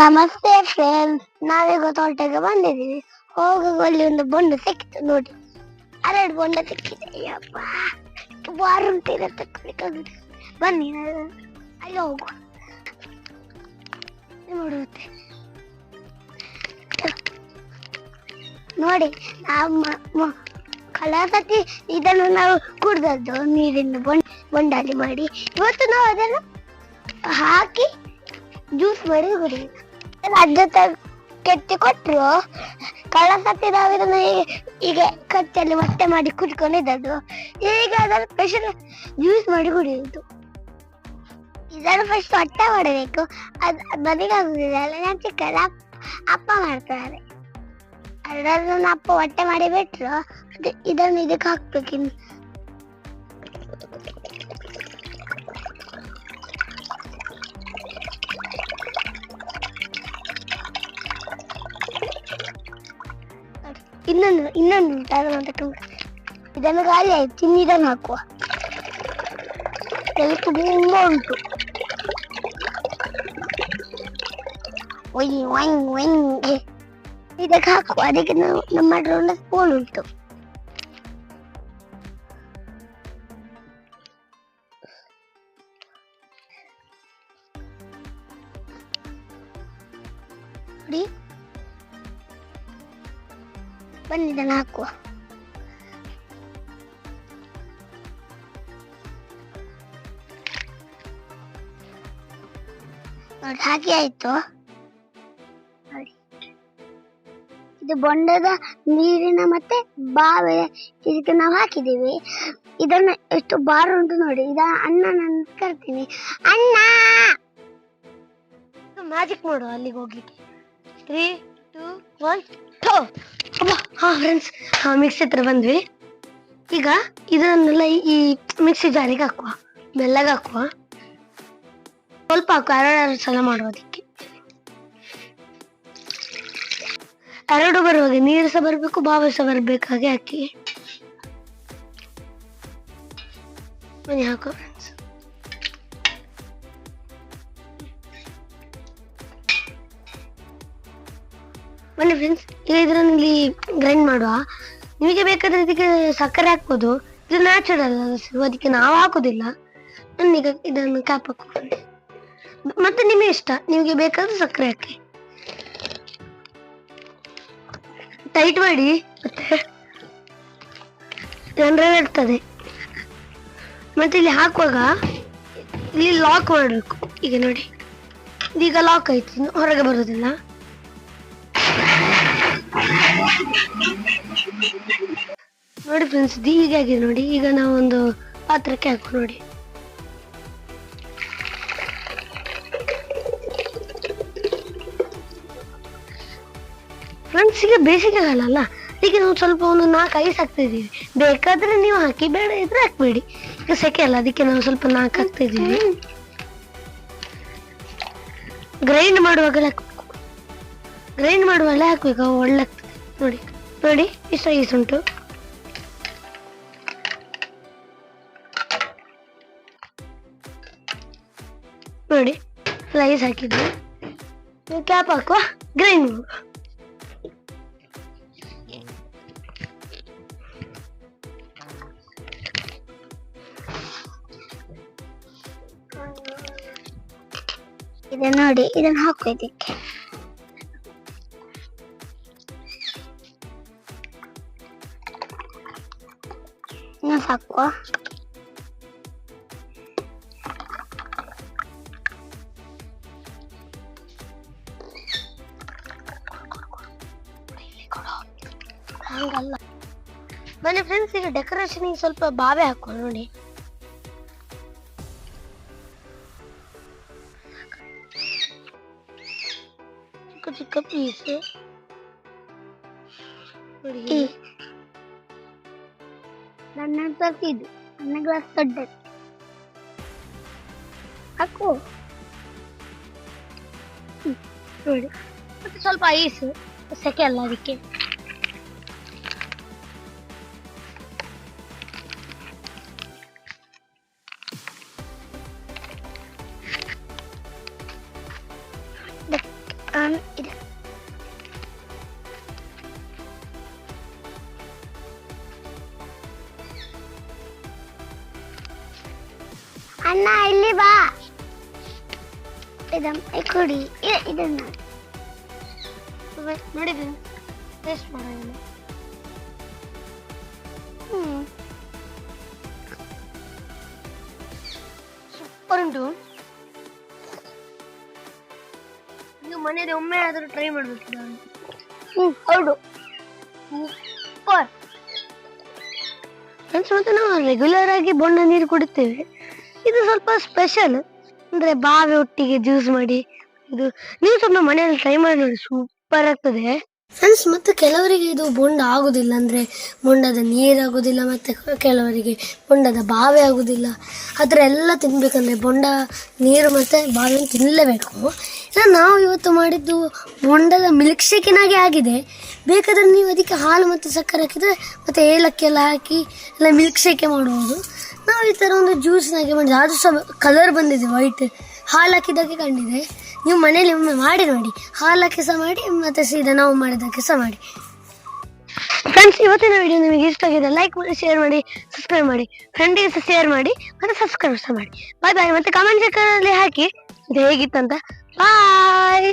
ನಮಸ್ತೆ ಫ್ರೆಂಡ್ಸ್ ನಾವೀಗ ತೋಟಕ್ಕೆ ಬಂದಿದ್ದೀವಿ. ಹೋಗುವ ಅಲ್ಲಿ ಒಂದು ಬೊಂಡ ಸಿಕ್ಕಿತು ನೋಡಿ. ಎರಡು ಬೊಂಡ ಸಿಕ್ಕಿದೆ. ಅಯ್ಯಪ್ಪ ಬನ್ನಿ ನಾನು ಅಲ್ಲಿ ಹೋಗುವ. ನೋಡುತ್ತೆ ನೋಡಿ ನಾವು ಕಲರ್ ಸತಿ ಇದನ್ನು ನಾವು ಕುಡ್ದದ್ದು ನೀರಿನ ಬೊಂಡ, ಬೊಂಡಲ್ಲಿ ಮಾಡಿ. ಇವತ್ತು ನಾವು ಅದನ್ನು ಹಾಕಿ ಜ್ಯೂಸ್ ಮಾಡಿ ಕುಡಿಯೋದು ಅಜ್ಜ ಕೆತ್ತಿ ಕೊಟ್ರು. ಕಳ್ಳ ಸತ್ತಿ ಮತ್ತೆ ಮಾಡಿ ಕುಟ್ಕೊಂಡಿದ್ದದ್ದು ಈಗ ಸ್ಪೆಷಲ್ ಜ್ಯೂಸ್ ಮಾಡಿ ಕುಡಿಯುವುದು. ಇದನ್ನು ಫಸ್ಟ್ ಹೊಟ್ಟೆ ಮಾಡಬೇಕು. ಅದು ನನಗಾಗುದಿಲ್ಲ ಅಲ್ಲ ನಾನು ಚಿಕ್ಕಲ್ಲ ಅಪ್ಪ ಮಾಡ್ತಾರೆ. ಅದನ್ನು ನನ್ನ ಅಪ್ಪ ಹೊಟ್ಟೆ ಮಾಡಿ ಬಿಟ್ರು. ಅದು ಇದನ್ನು ಇದಕ್ಕೆ ಹಾಕ್ಬೇಕಿನ್ನು ಇನ್ನೊಂದು ಇನ್ನೊಂದು ಉಂಟು ಅದನ್ನು ತಕೊಂಡು ಇದನ್ನು ಖಾಲಿ ಆಯ್ತು, ಇನ್ನು ಇದನ್ನು ಹಾಕುವ. ಇದರಲ್ಲಿ ತುಂಬ ಉಂಟು. ಒಯ್ ಒಯ್ ಒಯ್ ಇದಕ್ಕೆ ಹಾಕುವ. ಅದಕ್ಕೆ ನಾವು ನಮ್ಮ ಹತ್ರ ಒಂದು ಸ್ಪೂನ್ ಉಂಟು. ನೋಡಿ. ಬನ್ನಿ ಹಾಕುವ. ನೋಡಿ ಹಾಕಿ ಆಯ್ತು. ಇದು ಬೊಂಡದ ನೀರಿನ ಮತ್ತೆ ಬಾವೆ ಇದಕ್ಕೆ ನಾವು ಹಾಕಿದ್ದೀವಿ. ಇದನ್ನ ಎಷ್ಟು ಬಾರ್ ಉಂಟು ನೋಡಿ, ಇದ ಅಣ್ಣ ನಾನು ಕರ್ತೀನಿ. ಅಣ್ಣ! ಮ್ಯಾಜಿಕ್ ಮಾಡುವ ಅಲ್ಲಿಗೆ ಹೋಗ್ಲಿಕ್ಕೆ. ತ್ರೀ ಟೂ ಒನ್ ಹಾ ಫ್ರೆಂಡ್ಸ್ ಮಿಕ್ಸಿ ಹತ್ರ ಬಂದ್ವಿ. ಈಗ ಇದನ್ನೆಲ್ಲ ಈ ಮಿಕ್ಸಿ ಜಾರಿಗೆ ಹಾಕುವ. ಬೆಲ್ಲಗೆ ಹಾಕುವ. ಸ್ವಲ್ಪ ಹಾಕು, ಎರಡು ಸಲ ಮಾಡುವುದಕ್ಕೆ ಎರಡು ಬರುವಾಗ ನೀರು ಸಹ ಬರಬೇಕು, ಬಾವ ಸಹ ಬರ್ಬೇಕು ಹಾಗೆ ಹಾಕಿ. ಮನೆ ಹಾಕುವ. ಬನ್ನಿ ಫ್ರೆಂಡ್ಸ್ ಈಗ ಇದರಲ್ಲಿ ಗ್ರೈಂಡ್ ಮಾಡುವ. ನಿಮಗೆ ಬೇಕಾದ್ರೆ ಇದಕ್ಕೆ ಸಕ್ಕರೆ ಹಾಕ್ಬೋದು. ಇದು ನ್ಯಾಚುರಲ್ ಅದಕ್ಕೆ ನಾವು ಹಾಕುದಿಲ್ಲ. ಈಗ ಇದನ್ನು ಕ್ಯಾಪ್ ಹಾಕುವ ಮತ್ತೆ ನಿಮಗೆ ಇಷ್ಟ, ನಿಮಗೆ ಬೇಕಾದ್ರೆ ಸಕ್ಕರೆ ಹಾಕಿ ಟೈಟ್ ಮಾಡಿ, ಮತ್ತೆ ಇರ್ತದೆ ಮತ್ತೆ ಇಲ್ಲಿ ಹಾಕುವಾಗ ಇಲ್ಲಿ ಲಾಕ್ ಮಾಡಬೇಕು. ಈಗ ನೋಡಿ, ಇದೀಗ ಲಾಕ್ ಆಯ್ತು ಹೊರಗೆ ಬರೋದಿಲ್ಲ. ನೋಡಿ ಫ್ರೆಂಡ್ಸ್ ಹೀಗೆ ಆಗಿದೆ ನೋಡಿ. ಈಗ ನಾವು ಒಂದು ಪಾತ್ರಕ್ಕೆ ಹಾಕು ನೋಡಿ. ಫ್ರೆಂಡ್ಸ್ ಈಗ ಬೇಸಿಗೆಗಾಲ ಅಲ್ಲ. ಈಗ ನಾವು ಸ್ವಲ್ಪ ಒಂದು ನಾಲ್ಕು ಐಸ್ ಹಾಕ್ತಾ ಇದೀವಿ ಬೇಕಾದ್ರೆ ನೀವು ಹಾಕಿ, ಬೇಡ ಇದ್ರೆ ಹಾಕ್ಬೇಡಿ. ಈಗ ಸೆಕೆ ಅಲ್ಲ, ಅದಕ್ಕೆ ನಾವು ಸ್ವಲ್ಪ ನಾಲ್ಕು ಹಾಕ್ತಾ ಇದೀವಿ ಗ್ರೈಂಡ್ ಮಾಡುವಾಗಲೇ ಹಾಕ್ಬೇಕು. ಗ್ರೈಂಡ್ ಮಾಡುವಾಗಲೇ ಹಾಕ್ಬೇಕು, ಒಳ್ಳೆ ನೋಡಿ ನೋಡಿ ಐಸ್ ಉಂಟು. ನೋಡಿ ಐಸ್ ಹಾಕಿದ್ವಿ ಕ್ಯಾಪ್ ಹಾಕುವ? ಮಾಡುವ ಇದನ್ನ ನೋಡಿ, ಇದನ್ನ ಹಾಕು ಇದಕ್ಕೆ. ಇನ್ನು ಸಾಕು ಹಂಗಲ್ಲ ಮನೆ ಫ್ರೆಂಡ್ಸ್ ಈಗ ಡೆಕೋರೇಷನ್ ಸ್ವಲ್ಪ ಬಾವೆ ಹಾಕುವ ನೋಡಿ ಚಿಕ್ಕ ಚಿಕ್ಕ ಪೀಸ್ ನೋಡಿ ನನ್ನ ಸ್ವಲ್ಪ ಇದು ನನ್ನ ಗ್ಲಾಸ್ ದೊಡ್ಡ ಹಾಕು. ಹ್ಮ್, ನೋಡಿ. ಮತ್ತೆ ಸ್ವಲ್ಪ ಐಸ್ ಸೆಕೆ ಅಲ್ಲ ಅದಕ್ಕೆ. ನಾನು ಇದೆ. ಅಣ್ಣ ಇಲ್ಲಿ ಬಾ. ಇದನ್ನ ಕೊಡಿ. ಇದನ್ನ. ನೋಡಿದ್ದೀನಿ. ಟೇಸ್ಟ್ ಮಾಡೋಣ ಸೂಪರ್ ಉಂಟು. ನೀವು ಮನೇಲಿ ಒಮ್ಮೆ ಆದರೂ ಟ್ರೈ ಮಾಡಬೇಕು ಹ್ಮ್ ಹೌದು. ಸೂಪರ್. ಫ್ರೆಂಡ್ಸ್ ಮತ್ತೆ ನಾವು ರೆಗ್ಯುಲರ್ ಆಗಿ ಬೊಂಡ ನೀರು ಕುಡಿತೇವೆ. ಇದು ಸ್ವಲ್ಪ ಸ್ಪೆಷಲ್ ಅಂದ್ರೆ ಬಾವಿ ಒಟ್ಟಿಗೆ ಜ್ಯೂಸ್ ಮಾಡಿ. ಇದು ನೀವು ಸ್ವಲ್ಪ ಮನೆಯಲ್ಲಿ ಟ್ರೈ ಮಾಡಿ ನೋಡಿ ಸೂಪರ್ ಆಗ್ತದೆ. ಫ್ರೆಂಡ್ಸ್ ಮತ್ತೆ ಕೆಲವರಿಗೆ ಇದು ಬೊಂಡ ಆಗುದಿಲ್ಲ. ಅಂದ್ರೆ ಬೊಂಡದ ನೀರಾಗುದಿಲ್ಲ ಮತ್ತೆ ಕೆಲವರಿಗೆ ಬೊಂಡದ ಬಾವಿ ಆಗುದಿಲ್ಲ. ಆ ಎಲ್ಲ ತಿನ್ಬೇಕಂದ್ರೆ ಬೊಂಡ, ನೀರು ಮತ್ತೆ ಬಾವಿಯನ್ನು ತಿನ್ನಲೇಬೇಕು ಇಲ್ಲ ನಾವು ಇವತ್ತು ಮಾಡಿದ್ದು ಬೊಂಡದ ಮಿಲ್ಕ್ ಶೇಕಿನಾಗೆ ಆಗಿದೆ. ಬೇಕಾದ್ರೆ ನೀವು ಅದಕ್ಕೆ ಹಾಲು ಮತ್ತು ಸಕ್ಕರೆ ಹಾಕಿದ್ರೆ ಮತ್ತೆ ಏಲಕ್ಕಿ ಎಲ್ಲ ಹಾಕಿ ಎಲ್ಲ ಮಿಲ್ಕ್ ಶೇಕೆ ಮಾಡ್ಬೋದು. ನಾವು ಈ ಥರ ಒಂದು ಜ್ಯೂಸ್ನಾಗೆ ಮಾಡಿದ್ವಿ ಅದು ಸಹ ಕಲರ್ ಬಂದಿದೆ ವೈಟ್ ಹಾಲು ಹಾಕಿದ್ದಕ್ಕೆ ಕಂಡಿದೆ. ನೀವು ಮನೇಲಿ ಒಮ್ಮೆ ಮಾಡಿ ನೋಡಿ. ಹಾಲು ಹಾಕಿ ಸಹ ಮಾಡಿ, ಮತ್ತೆ ಸೀದಾ ನಾವು ಮಾಡಿದ್ದಕ್ಕೆ ಸಹ ಮಾಡಿ. ಫ್ರೆಂಡ್ಸ್ ಇವತ್ತಿನ ವಿಡಿಯೋ ನಿಮಗೆ ಇಷ್ಟ ಆಗಿದೆ ಲೈಕ್ ಮಾಡಿ ಶೇರ್ ಮಾಡಿ ಸಬ್ಸ್ಕ್ರೈಬ್ ಮಾಡಿ. ಫ್ರೆಂಡಿಗೆ ಸಹ ಶೇರ್ ಮಾಡಿ, ಮತ್ತೆ ಸಬ್ಸ್ಕ್ರೈಬ್ ಸಹ ಮಾಡಿ. ಬಾಯ್ ಬಾಯ್ ಮತ್ತೆ ಕಮೆಂಟ್ ಸೆಕ್ಷನ್ ಹಾಕಿ, ಇದು ಹೇಗಿತ್ತಂತ. ಬಾಯ್